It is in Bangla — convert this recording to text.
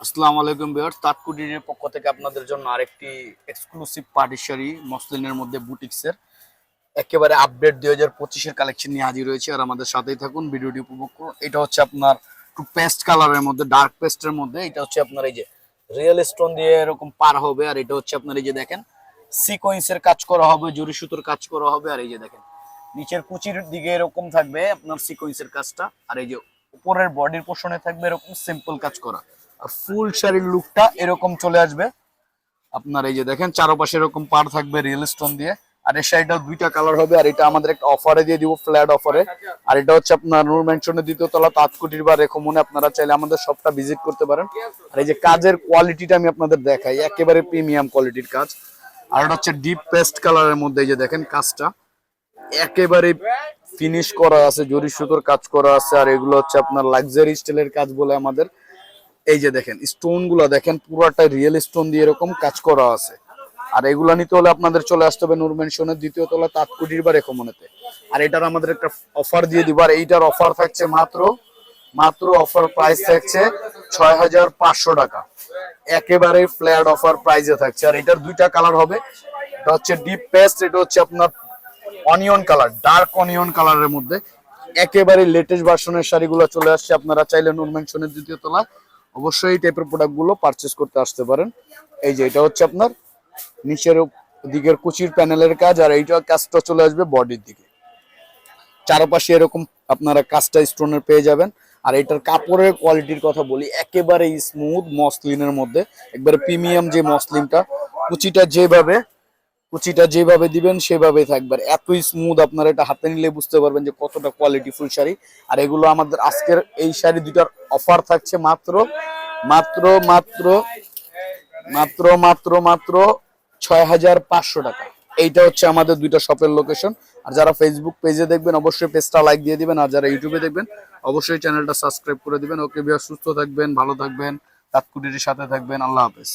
আসসালামু আলাইকুম বিয়ার তাৎকুটির পক্ষ থেকে আপনাদের জন্য আরেকটি এক্সক্লুসিভ পার্টি শাড়ি মসলিনের মধ্যে বুটিক্সের। একেবারে আপডেট দুই হাজার পঁচিশের কালেকশন নিয়ে হাজির হয়েছে আর আমাদের সাথেই থাকুন, ভিডিওটি উপভোগ করুন। এটা হচ্ছে আপনার একটু পেস্ট কালারের মধ্যে ডার্ক পেস্টের মধ্যে, এটা হচ্ছে আপনার এই যে রিয়েল স্টোন দিয়ে এরকম পার হবে, আর এটা হচ্ছে আপনার এই যে দেখেন সিকোয়েন্সের কাজ করা হবে জরি সুতোর কাজ করা হবে, আর এই যে দেখেন, নিচের কুচির দিকে এরকম থাকবে আপনার সিকোয়েন্সের কাজটা, আর এই যে উপরের বডির পোর্শনে থাকবে এরকম সিম্পল কাজ করা। ফুল শাড়ির লুকটা এরকম চলে আসবে। আপনার এই যে দেখেন, চারপাশে এরকম পার থাকবে রিয়েল স্টোন দিয়ে। আর এই শাড়িটা দুইটা কালার হবে, আর এটা আমাদের একটা অফারে দিয়ে দিব ফ্ল্যাট অফারে আর এটা হচ্ছে আপনার নূর ম্যানশনের দ্বিতীয় তলা, তাঁতকুটির বা রেখো মনে আপনারা চাইলে আমাদের শপটা ভিজিট করতে পারেন। আর এই যে কাজের কোয়ালিটিটা আমি আপনাদের দেখাই, একেবারে প্রিমিয়াম কোয়ালিটির কাজ। আর এটা হচ্ছে ডিপ পেস্ট কালারের মধ্যে এই যে দেখেন কাজটা। একেবারে ফিনিশ করা আছে জরি সুতোর কাজ করা আছে, আর এগুলো হচ্ছে আপনার লাক্সারি স্টাইলের কাজ বলে আমাদের। এই যে দেখেন স্টোনগুলো দেখেন, পুরোটা রিয়েল স্টোন দিয়ে এরকম কাজ করা আছে। আর এগুলা নিতে হলে আপনাদের চলে আসতে হবে নূর ম্যানশনের দ্বিতীয় তলা তাঁতকুটির বা রেখমনেতে। আর এটার আমাদের একটা অফার দিয়ে দিব, আর এইটার অফার থাকছে মাত্র মাত্র অফার প্রাইস থাকছে ছয় হাজার পাঁচশো টাকা। একেবারে ফ্ল্যাট অফার প্রাইসে থাকছে। আর এটার দুইটা কালার হবে, এটা হচ্ছে ডিপ পেস্ট এটা হচ্ছে আপনার অনিয়ন কালার ডার্ক অনিয়ন কালারের মধ্যে। একেবারে লেটেস্ট ভার্সনের শাড়িগুলো চলে আসছে, আপনারা চাইলে নূর ম্যানশনের দ্বিতীয় তলা অবশ্যই এই টাইপের প্রোডাক্টগুলো পারচেস করতে আসতে পারেন। এই যে এটা হচ্ছে আপনার নিচের দিকের কুচির প্যানেলের কাজ, আর এইটা কাজটা চলে আসবে বডির দিকে। চারপাশে এরকম আপনারা কাজটা স্টোনের পেয়ে যাবেন। আর এটার কাপড়ের কোয়ালিটির কথা বলি একেবারে স্মুথ মসলিনের মধ্যে। একবারে প্রিমিয়াম যে মসলিনটা, কুচিটা যেভাবে কুচিটা যেভাবে দিবেন সেভাবে থাকবে। এত স্মুথ আপনারা এটা হাতে নিলে বুঝতে পারবেন যে কতটা কোয়ালিটি ফুল শাড়ি। আর এগুলো আমাদের আজকের এই শাড়ি দুটার অফার থাকছে মাত্র মাত্র মাত্র মাত্র মাত্র মাত্র ছয় হাজার পাঁচশো টাকা। এইটা হচ্ছে আমাদের দুইটা শপের লোকেশন আর যারা ফেসবুক পেজে দেখবেন, অবশ্যই পেজটা লাইক দিয়ে দিবেন। আর যারা ইউটিউবে দেখবেন, অবশ্যই চ্যানেলটা সাবস্ক্রাইব করে দিবেন। ওকে বিয়া সুস্থ থাকবেন, ভালো থাকবেন তাৎকুটির সাথে থাকবেন। আল্লাহ হাফেজ।